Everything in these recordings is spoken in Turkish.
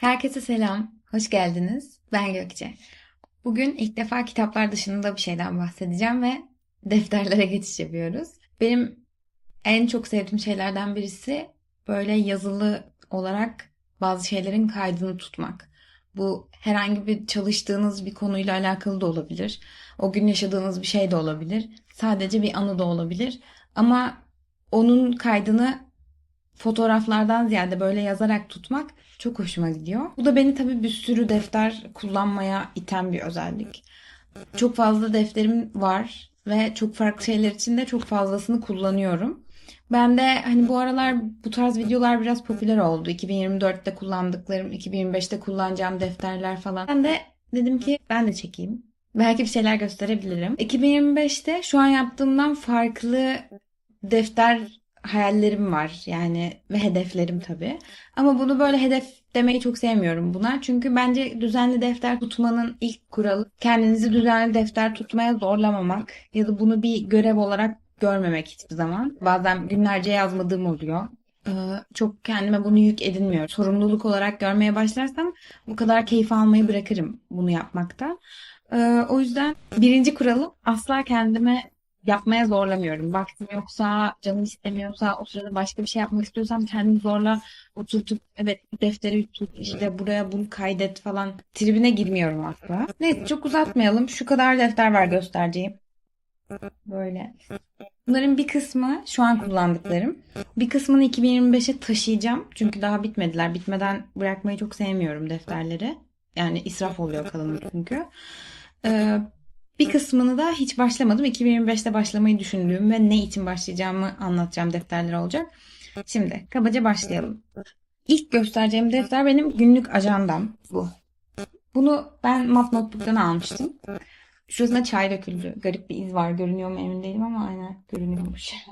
Herkese selam, hoş geldiniz. Ben Gökçe. Bugün ilk defa kitaplar dışında bir şeyden bahsedeceğim ve defterlere geçiş yapıyoruz. Benim en çok sevdiğim şeylerden birisi böyle yazılı olarak bazı şeylerin kaydını tutmak. Bu herhangi bir çalıştığınız bir konuyla alakalı da olabilir. O gün yaşadığınız bir şey de olabilir. Sadece bir anı da olabilir. Ama onun kaydını fotoğraflardan ziyade böyle yazarak tutmak çok hoşuma gidiyor. Bu da beni tabii bir sürü defter kullanmaya iten bir özellik. Çok fazla defterim var ve çok farklı şeyler için de çok fazlasını kullanıyorum. Ben de hani bu aralar bu tarz videolar biraz popüler oldu. 2024'te kullandıklarım, 2025'te kullanacağım defterler falan. Ben de dedim ki ben de çekeyim. Belki bir şeyler gösterebilirim. 2025'te şu an yaptığımdan farklı defter hayallerim var yani ve hedeflerim tabii. Ama bunu böyle hedef demeyi çok sevmiyorum buna. Çünkü bence düzenli defter tutmanın ilk kuralı kendinizi düzenli defter tutmaya zorlamamak ya da bunu bir görev olarak görmemek hiçbir zaman. Bazen günlerce yazmadığım oluyor. Ee, çok kendime bunu yük edinmiyorum. Sorumluluk olarak görmeye başlarsam bu kadar keyif almayı bırakırım bunu yapmakta. Ee, o yüzden birinci kuralım asla kendime yapmaya zorlamıyorum. Vaktim yoksa, canım istemiyorsa, o sırada başka bir şey yapmak istiyorsam kendimi zorla oturtup evet defteri tut, işte buraya bunu kaydet falan tribine girmiyorum asla. Neyse çok uzatmayalım. Şu kadar defter var göstereceğim. Böyle. Bunların bir kısmı şu an kullandıklarım. Bir kısmını 2025'e taşıyacağım. Çünkü daha bitmediler. Bitmeden bırakmayı çok sevmiyorum defterleri. Yani israf oluyor kalınlık çünkü. Ee, bir kısmını da hiç başlamadım. 2025'te başlamayı düşündüğüm ve ne için başlayacağımı anlatacağım defterler olacak. Şimdi kabaca başlayalım. İlk göstereceğim defter benim günlük ajandam bu. Bunu ben Mat Notebook'tan almıştım. Şurasında çay döküldü. Garip bir iz var. Görünüyor mu emin değilim ama aynen görünüyormuş.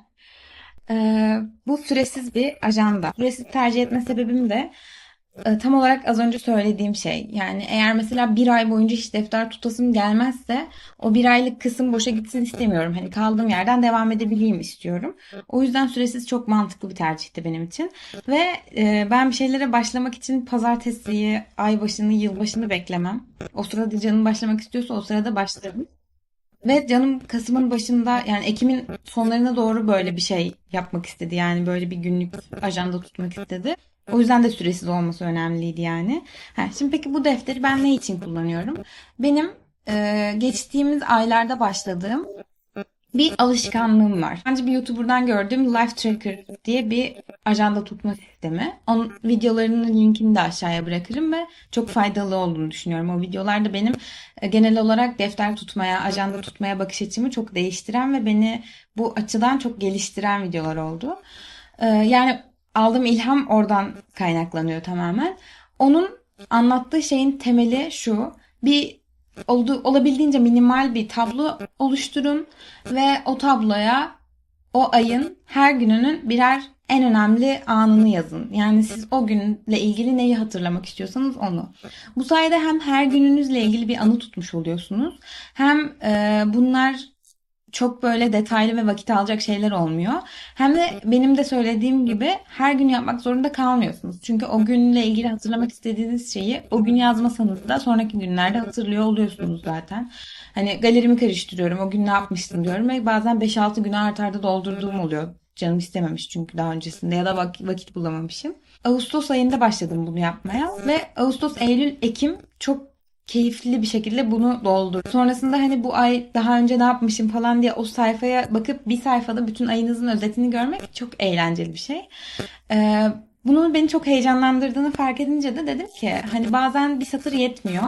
Ee, bu süresiz bir ajanda. Süresiz tercih etme sebebim de tam olarak az önce söylediğim şey. Yani eğer mesela bir ay boyunca hiç defter tutasım gelmezse o bir aylık kısım boşa gitsin istemiyorum. Hani kaldığım yerden devam edebileyim istiyorum. O yüzden süresiz çok mantıklı bir tercihti benim için. Ve e, ben bir şeylere başlamak için pazartesiyi, ay başını, yıl başını beklemem. O sırada canım başlamak istiyorsa o sırada başlarım. Ve canım Kasım'ın başında yani Ekim'in sonlarına doğru böyle bir şey yapmak istedi. Yani böyle bir günlük ajanda tutmak istedi. O yüzden de süresiz olması önemliydi yani. Ha, şimdi peki bu defteri ben ne için kullanıyorum? Benim e, geçtiğimiz aylarda başladığım bir alışkanlığım var. Bence bir YouTuber'dan gördüğüm Life Tracker diye bir ajanda tutma sistemi. Onun videolarının linkini de aşağıya bırakırım ve çok faydalı olduğunu düşünüyorum. O videolarda benim e, genel olarak defter tutmaya, ajanda tutmaya bakış açımı çok değiştiren ve beni bu açıdan çok geliştiren videolar oldu. E, yani aldığım ilham oradan kaynaklanıyor tamamen. Onun anlattığı şeyin temeli şu. Bir oldu, olabildiğince minimal bir tablo oluşturun ve o tabloya o ayın her gününün birer en önemli anını yazın. Yani siz o günle ilgili neyi hatırlamak istiyorsanız onu. Bu sayede hem her gününüzle ilgili bir anı tutmuş oluyorsunuz. Hem e, bunlar çok böyle detaylı ve vakit alacak şeyler olmuyor. Hem de benim de söylediğim gibi her gün yapmak zorunda kalmıyorsunuz. Çünkü o günle ilgili hatırlamak istediğiniz şeyi o gün yazmasanız da sonraki günlerde hatırlıyor oluyorsunuz zaten. Hani galerimi karıştırıyorum. O gün ne yapmıştım diyorum ve bazen 5-6 günü art arda doldurduğum oluyor. Canım istememiş çünkü daha öncesinde ya da vakit bulamamışım. Ağustos ayında başladım bunu yapmaya ve Ağustos, Eylül, Ekim çok keyifli bir şekilde bunu doldur. Sonrasında hani bu ay daha önce ne yapmışım falan diye o sayfaya bakıp bir sayfada bütün ayınızın özetini görmek çok eğlenceli bir şey. Ee, bunun beni çok heyecanlandırdığını fark edince de dedim ki hani bazen bir satır yetmiyor.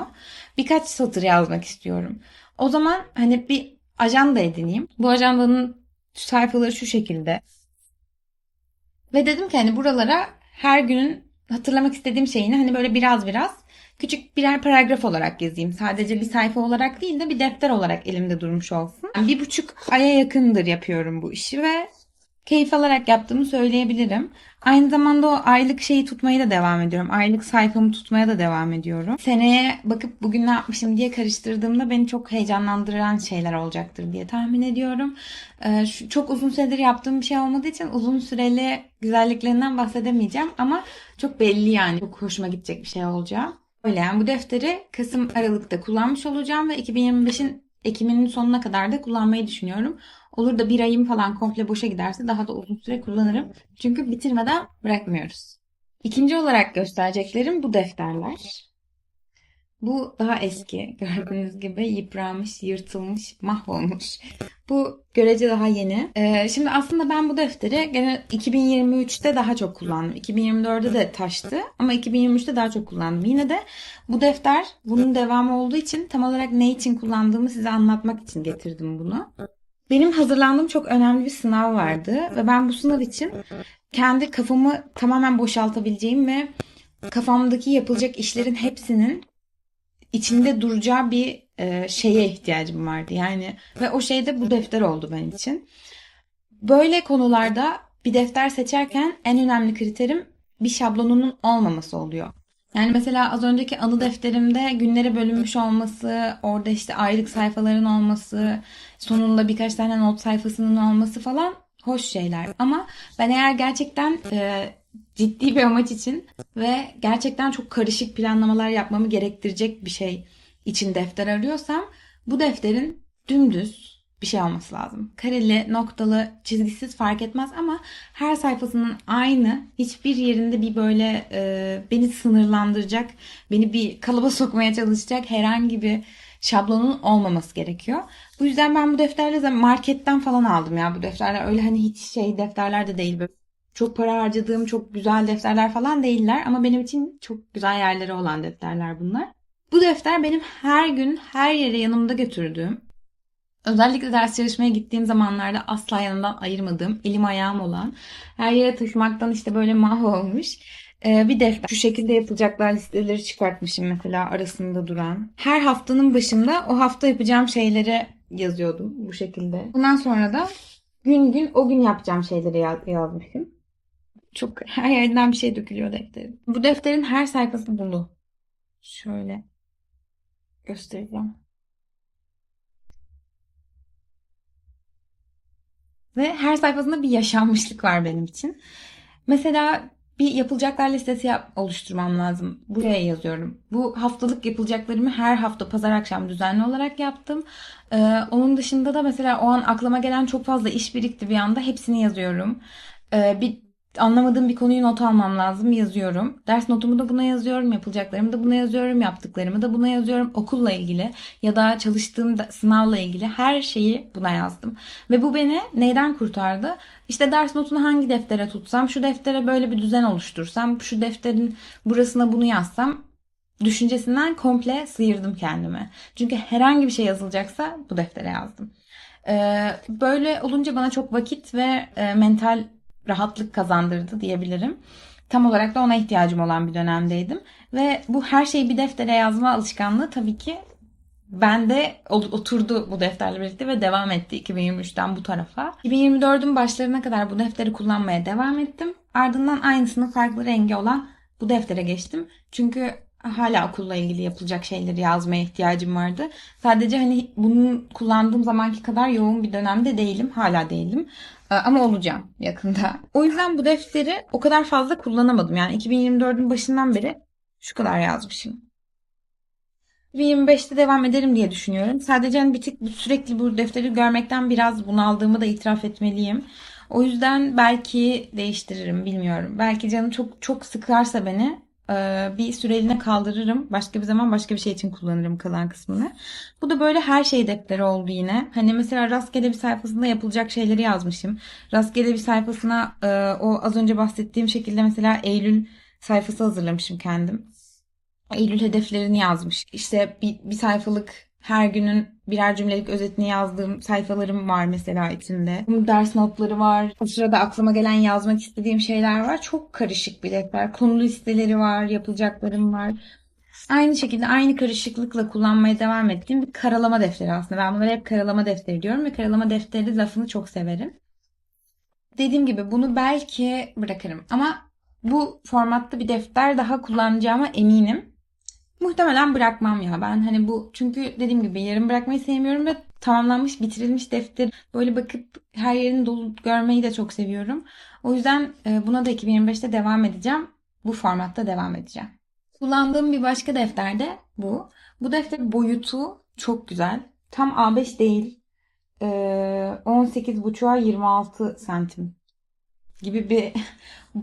Birkaç satır yazmak istiyorum. O zaman hani bir ajanda edineyim. Bu ajandanın sayfaları şu şekilde. Ve dedim ki hani buralara her günün hatırlamak istediğim şeyini hani böyle biraz biraz küçük birer paragraf olarak yazayım. Sadece bir sayfa olarak değil de bir defter olarak elimde durmuş olsun. Bir buçuk aya yakındır yapıyorum bu işi ve keyif alarak yaptığımı söyleyebilirim. Aynı zamanda o aylık şeyi tutmaya da devam ediyorum. Aylık sayfamı tutmaya da devam ediyorum. Seneye bakıp bugün ne yapmışım diye karıştırdığımda beni çok heyecanlandıran şeyler olacaktır diye tahmin ediyorum. Ee, şu, çok uzun süredir yaptığım bir şey olmadığı için uzun süreli güzelliklerinden bahsedemeyeceğim ama çok belli yani çok hoşuma gidecek bir şey olacak. Öyle yani bu defteri Kasım Aralık'ta kullanmış olacağım ve 2025'in Ekim'in sonuna kadar da kullanmayı düşünüyorum. Olur da bir ayım falan komple boşa giderse daha da uzun süre kullanırım. Çünkü bitirmeden bırakmıyoruz. İkinci olarak göstereceklerim bu defterler. Bu daha eski. Gördüğünüz gibi yıpranmış, yırtılmış, mahvolmuş. Bu görece daha yeni. Ee, şimdi aslında ben bu defteri gene 2023'te daha çok kullandım. 2024'de de taştı ama 2023'te daha çok kullandım. Yine de bu defter bunun devamı olduğu için tam olarak ne için kullandığımı size anlatmak için getirdim bunu. Benim hazırlandığım çok önemli bir sınav vardı ve ben bu sınav için kendi kafamı tamamen boşaltabileceğim ve kafamdaki yapılacak işlerin hepsinin içinde duracağı bir e, şeye ihtiyacım vardı. Yani ve o şey de bu defter oldu benim için. Böyle konularda bir defter seçerken en önemli kriterim bir şablonunun olmaması oluyor. Yani mesela az önceki anı defterimde günlere bölünmüş olması, orada işte aylık sayfaların olması, sonunda birkaç tane not sayfasının olması falan hoş şeyler. Ama ben eğer gerçekten e, ciddi bir amaç için ve gerçekten çok karışık planlamalar yapmamı gerektirecek bir şey için defter arıyorsam bu defterin dümdüz bir şey olması lazım. Kareli, noktalı, çizgisiz fark etmez ama her sayfasının aynı, hiçbir yerinde bir böyle e, beni sınırlandıracak, beni bir kalıba sokmaya çalışacak herhangi bir şablonun olmaması gerekiyor. Bu yüzden ben bu defterleri marketten falan aldım ya bu defterler. Öyle hani hiç şey defterler de değil. Böyle çok para harcadığım çok güzel defterler falan değiller ama benim için çok güzel yerleri olan defterler bunlar. Bu defter benim her gün her yere yanımda götürdüğüm, özellikle ders çalışmaya gittiğim zamanlarda asla yanımdan ayırmadığım, elim ayağım olan, her yere taşımaktan işte böyle mahvolmuş e, bir defter. Şu şekilde yapılacaklar listeleri çıkartmışım mesela arasında duran. Her haftanın başında o hafta yapacağım şeyleri yazıyordum bu şekilde. Bundan sonra da gün gün o gün yapacağım şeyleri yazmışım. Çok her yerden bir şey dökülüyor defterin. Bu defterin her sayfası dolu. Şöyle göstereceğim. Ve her sayfasında bir yaşanmışlık var benim için. Mesela bir yapılacaklar listesi yap, oluşturmam lazım. Buraya yazıyorum. Bu haftalık yapılacaklarımı her hafta pazar akşam düzenli olarak yaptım. Ee, onun dışında da mesela o an aklıma gelen çok fazla iş birikti bir anda. Hepsini yazıyorum. Ee, bir anlamadığım bir konuyu not almam lazım yazıyorum. Ders notumu da buna yazıyorum. Yapılacaklarımı da buna yazıyorum. Yaptıklarımı da buna yazıyorum. Okulla ilgili ya da çalıştığım da, sınavla ilgili her şeyi buna yazdım. Ve bu beni neyden kurtardı? İşte ders notunu hangi deftere tutsam, şu deftere böyle bir düzen oluştursam, şu defterin burasına bunu yazsam düşüncesinden komple sıyırdım kendimi. Çünkü herhangi bir şey yazılacaksa bu deftere yazdım. Ee, böyle olunca bana çok vakit ve e, mental rahatlık kazandırdı diyebilirim. Tam olarak da ona ihtiyacım olan bir dönemdeydim. Ve bu her şeyi bir deftere yazma alışkanlığı tabii ki bende oturdu bu defterle birlikte ve devam etti 2023'ten bu tarafa. 2024'ün başlarına kadar bu defteri kullanmaya devam ettim. Ardından aynısını farklı rengi olan bu deftere geçtim. Çünkü hala okulla ilgili yapılacak şeyleri yazmaya ihtiyacım vardı. Sadece hani bunu kullandığım zamanki kadar yoğun bir dönemde değilim. Hala değilim. Ee, ama olacağım yakında. O yüzden bu defteri o kadar fazla kullanamadım. Yani 2024'ün başından beri şu kadar yazmışım. 2025'te devam ederim diye düşünüyorum. Sadece hani bir tık sürekli bu defteri görmekten biraz bunaldığımı da itiraf etmeliyim. O yüzden belki değiştiririm bilmiyorum. Belki canım çok çok sıkarsa beni bir süreliğine kaldırırım. Başka bir zaman başka bir şey için kullanırım kalan kısmını. Bu da böyle her şey defteri oldu yine. Hani mesela rastgele bir sayfasında yapılacak şeyleri yazmışım. Rastgele bir sayfasına e, o az önce bahsettiğim şekilde mesela Eylül sayfası hazırlamışım kendim. Eylül hedeflerini yazmış. İşte bir, bir sayfalık her günün birer cümlelik özetini yazdığım sayfalarım var mesela içinde. Ders notları var. O sırada aklıma gelen yazmak istediğim şeyler var. Çok karışık bir defter. Konu listeleri var, yapılacaklarım var. Aynı şekilde aynı karışıklıkla kullanmaya devam ettiğim bir karalama defteri aslında. Ben bunları hep karalama defteri diyorum ve karalama defteri lafını çok severim. Dediğim gibi bunu belki bırakırım ama bu formatta bir defter daha kullanacağıma eminim. Muhtemelen bırakmam ya. Ben hani bu çünkü dediğim gibi yarım bırakmayı sevmiyorum ve tamamlanmış, bitirilmiş defter böyle bakıp her yerini dolu görmeyi de çok seviyorum. O yüzden e, buna da 2025'te devam edeceğim. Bu formatta devam edeceğim. Kullandığım bir başka defter de bu. Bu defter boyutu çok güzel. Tam A5 değil. Ee, 18.5'a 26 santim gibi bir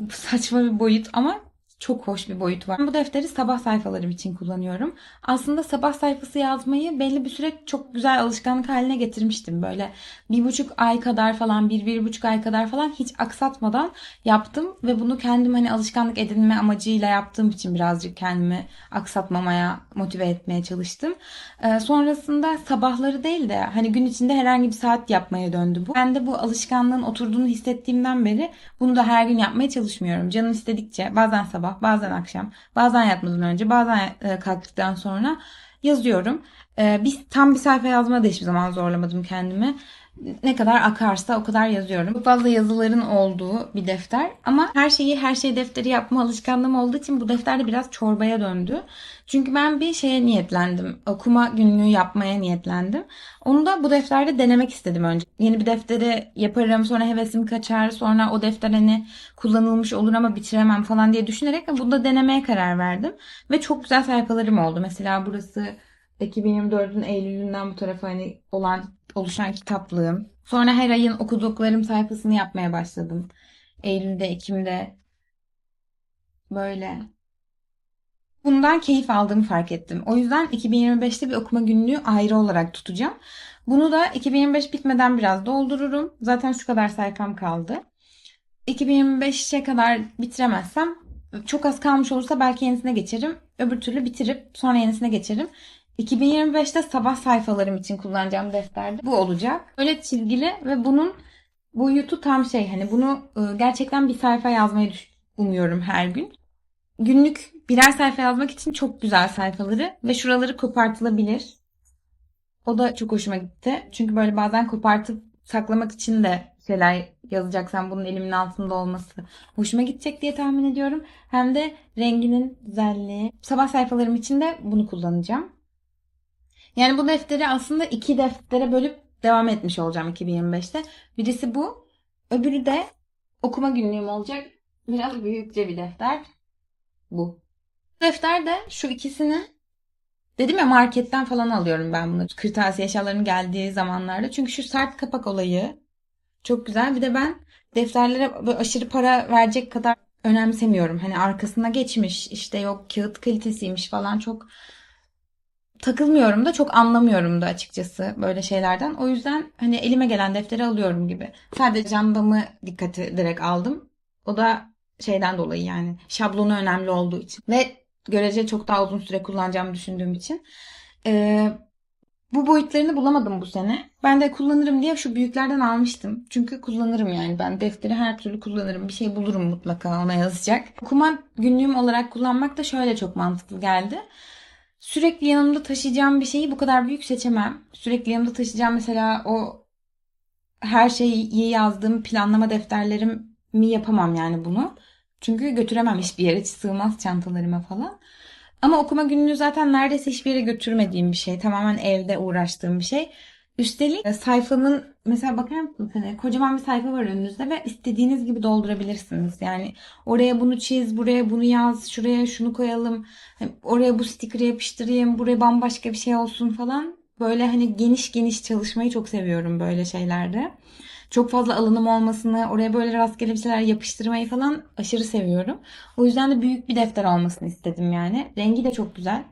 saçma bir boyut ama çok hoş bir boyut var. Bu defteri sabah sayfalarım için kullanıyorum. Aslında sabah sayfası yazmayı belli bir süre çok güzel alışkanlık haline getirmiştim. Böyle bir buçuk ay kadar falan, bir, bir buçuk ay kadar falan hiç aksatmadan yaptım. Ve bunu kendim hani alışkanlık edinme amacıyla yaptığım için birazcık kendimi aksatmamaya motive etmeye çalıştım. Ee, sonrasında sabahları değil de hani gün içinde herhangi bir saat yapmaya döndü bu. Ben de bu alışkanlığın oturduğunu hissettiğimden beri bunu da her gün yapmaya çalışmıyorum. Canım istedikçe bazen sabah sabah, bazen akşam, bazen yatmadan önce, bazen e, kalktıktan sonra yazıyorum. E, bir, tam bir sayfa yazmaya da hiçbir zaman zorlamadım kendimi. Ne kadar akarsa o kadar yazıyorum. Çok fazla yazıların olduğu bir defter. Ama her şeyi her şey defteri yapma alışkanlığım olduğu için bu defter de biraz çorbaya döndü. Çünkü ben bir şeye niyetlendim. Okuma günlüğü yapmaya niyetlendim. Onu da bu defterde denemek istedim önce. Yeni bir defteri yaparım sonra hevesim kaçar sonra o defter hani kullanılmış olur ama bitiremem falan diye düşünerek bunu da denemeye karar verdim. Ve çok güzel sayfalarım oldu. Mesela burası 2024'ün Eylül'ünden bu tarafa hani olan oluşan kitaplığım. Sonra her ayın okuduklarım sayfasını yapmaya başladım. Eylül'de, Ekim'de böyle bundan keyif aldığımı fark ettim. O yüzden 2025'te bir okuma günlüğü ayrı olarak tutacağım. Bunu da 2025 bitmeden biraz doldururum. Zaten şu kadar sayfam kaldı. 2025'e kadar bitiremezsem çok az kalmış olursa belki yenisine geçerim. Öbür türlü bitirip sonra yenisine geçerim. 2025'te sabah sayfalarım için kullanacağım defterde bu olacak. Öyle çizgili ve bunun boyutu tam şey hani bunu e, gerçekten bir sayfa yazmayı umuyorum her gün. Günlük birer sayfa yazmak için çok güzel sayfaları ve şuraları kopartılabilir. O da çok hoşuma gitti. Çünkü böyle bazen kopartıp saklamak için de şeyler yazacaksam bunun elimin altında olması hoşuma gidecek diye tahmin ediyorum. Hem de renginin güzelliği. Sabah sayfalarım için de bunu kullanacağım. Yani bu defteri aslında iki deftere bölüp devam etmiş olacağım 2025'te. Birisi bu. Öbürü de okuma günlüğüm olacak. Biraz büyükçe bir defter. Bu. Defter de şu ikisini dedim ya marketten falan alıyorum ben bunu. Kırtasiye eşyalarının geldiği zamanlarda. Çünkü şu sert kapak olayı çok güzel. Bir de ben defterlere aşırı para verecek kadar önemsemiyorum. Hani arkasına geçmiş işte yok kağıt kalitesiymiş falan çok takılmıyorum da çok anlamıyorum da açıkçası böyle şeylerden. O yüzden hani elime gelen defteri alıyorum gibi. Sadece candamı dikkat ederek aldım. O da şeyden dolayı yani şablonu önemli olduğu için. Ve görece çok daha uzun süre kullanacağımı düşündüğüm için. Ee, bu boyutlarını bulamadım bu sene. Ben de kullanırım diye şu büyüklerden almıştım. Çünkü kullanırım yani ben defteri her türlü kullanırım. Bir şey bulurum mutlaka ona yazacak. Okuma günlüğüm olarak kullanmak da şöyle çok mantıklı geldi. Sürekli yanımda taşıyacağım bir şeyi bu kadar büyük seçemem. Sürekli yanımda taşıyacağım mesela o her şeyi yazdığım planlama defterlerimi yapamam yani bunu. Çünkü götüremem hiçbir yere. Sığmaz çantalarıma falan. Ama okuma gününü zaten neredeyse hiçbir yere götürmediğim bir şey. Tamamen evde uğraştığım bir şey. Üstelik e, sayfanın mesela bakar mısınız hani kocaman bir sayfa var önünüzde ve istediğiniz gibi doldurabilirsiniz. Yani oraya bunu çiz, buraya bunu yaz, şuraya şunu koyalım, hani oraya bu stikeri yapıştırayım, buraya bambaşka bir şey olsun falan. Böyle hani geniş geniş çalışmayı çok seviyorum böyle şeylerde. Çok fazla alanım olmasını, oraya böyle rastgele bir şeyler yapıştırmayı falan aşırı seviyorum. O yüzden de büyük bir defter olmasını istedim yani. Rengi de çok güzel.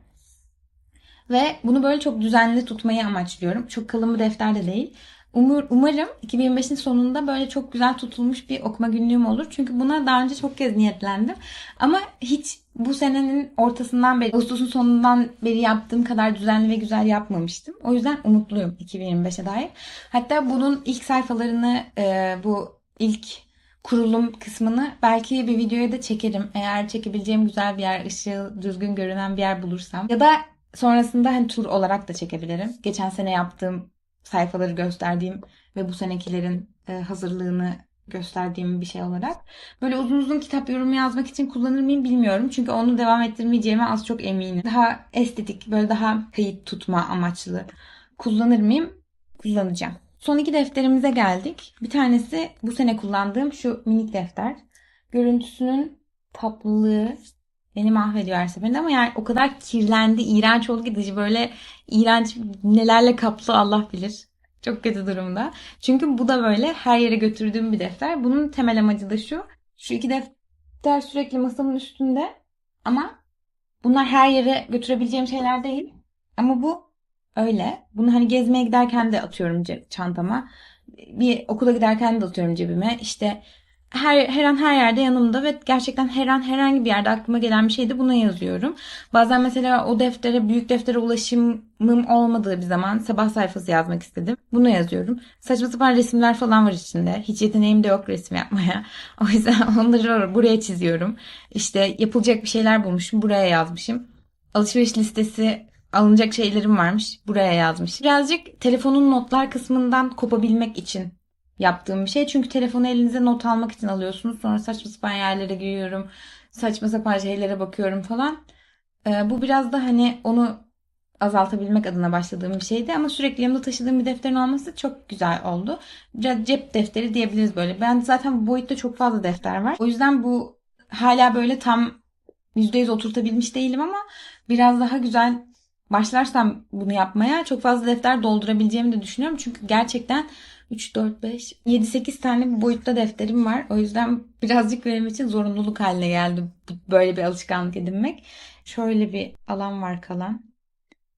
Ve bunu böyle çok düzenli tutmayı amaçlıyorum. Çok kalın bir defter de değil. Umur, umarım 2025'in sonunda böyle çok güzel tutulmuş bir okuma günlüğüm olur. Çünkü buna daha önce çok kez niyetlendim. Ama hiç bu senenin ortasından beri, Ağustos'un sonundan beri yaptığım kadar düzenli ve güzel yapmamıştım. O yüzden umutluyum 2025'e dair. Hatta bunun ilk sayfalarını, e, bu ilk kurulum kısmını belki bir videoya da çekerim. Eğer çekebileceğim güzel bir yer, ışığı düzgün görünen bir yer bulursam. Ya da sonrasında hani tur olarak da çekebilirim. Geçen sene yaptığım sayfaları gösterdiğim ve bu senekilerin e, hazırlığını gösterdiğim bir şey olarak. Böyle uzun uzun kitap yorumu yazmak için kullanır mıyım bilmiyorum. Çünkü onu devam ettirmeyeceğime az çok eminim. Daha estetik, böyle daha kayıt tutma amaçlı kullanır mıyım? Kullanacağım. Son iki defterimize geldik. Bir tanesi bu sene kullandığım şu minik defter. Görüntüsünün tatlılığı beni mahvediyor her seferinde ama yani o kadar kirlendi, iğrenç oldu ki dışı böyle iğrenç nelerle kaplı Allah bilir. Çok kötü durumda. Çünkü bu da böyle her yere götürdüğüm bir defter. Bunun temel amacı da şu. Şu iki defter sürekli masamın üstünde ama bunlar her yere götürebileceğim şeyler değil. Ama bu öyle. Bunu hani gezmeye giderken de atıyorum çantama. Bir okula giderken de atıyorum cebime. İşte her, her an her yerde yanımda ve gerçekten her an herhangi bir yerde aklıma gelen bir şeyde buna yazıyorum. Bazen mesela o deftere, büyük deftere ulaşımım olmadığı bir zaman sabah sayfası yazmak istedim. Bunu yazıyorum. Saçma sapan resimler falan var içinde. Hiç yeteneğim de yok resim yapmaya. O yüzden onları buraya çiziyorum. İşte yapılacak bir şeyler bulmuşum. Buraya yazmışım. Alışveriş listesi alınacak şeylerim varmış. Buraya yazmış. Birazcık telefonun notlar kısmından kopabilmek için yaptığım bir şey. Çünkü telefonu elinize not almak için alıyorsunuz. Sonra saçma sapan yerlere giriyorum. Saçma sapan şeylere bakıyorum falan. Ee, bu biraz da hani onu azaltabilmek adına başladığım bir şeydi. Ama sürekli yanımda taşıdığım bir defterin olması çok güzel oldu. Biraz cep defteri diyebiliriz böyle. Ben zaten bu boyutta çok fazla defter var. O yüzden bu hala böyle tam %100 oturtabilmiş değilim ama biraz daha güzel başlarsam bunu yapmaya çok fazla defter doldurabileceğimi de düşünüyorum. Çünkü gerçekten 3, 4, 5, 7, 8 tane boyutta defterim var. O yüzden birazcık benim için zorunluluk haline geldi böyle bir alışkanlık edinmek. Şöyle bir alan var kalan.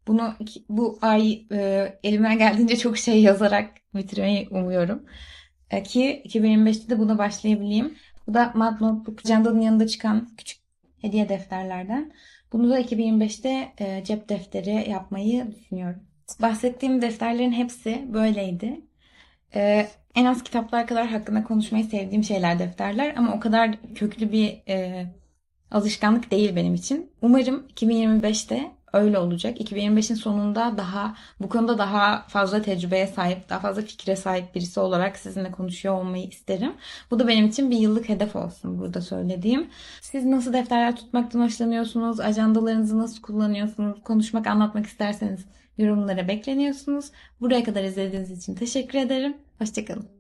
Bunu bu ay e, elimden geldiğince çok şey yazarak bitirmeyi umuyorum. E, ki 2025'te de buna başlayabileyim. Bu da Mad Notebook Candan'ın yanında çıkan küçük hediye defterlerden. Bunu da 2025'te e, cep defteri yapmayı düşünüyorum. Bahsettiğim defterlerin hepsi böyleydi. Ee, en az kitaplar kadar hakkında konuşmayı sevdiğim şeyler defterler ama o kadar köklü bir e, alışkanlık değil benim için. Umarım 2025'te öyle olacak. 2025'in sonunda daha bu konuda daha fazla tecrübeye sahip, daha fazla fikre sahip birisi olarak sizinle konuşuyor olmayı isterim. Bu da benim için bir yıllık hedef olsun burada söylediğim. Siz nasıl defterler tutmaktan hoşlanıyorsunuz? Ajandalarınızı nasıl kullanıyorsunuz? Konuşmak, anlatmak isterseniz yorumlara bekleniyorsunuz. Buraya kadar izlediğiniz için teşekkür ederim. Hoşçakalın.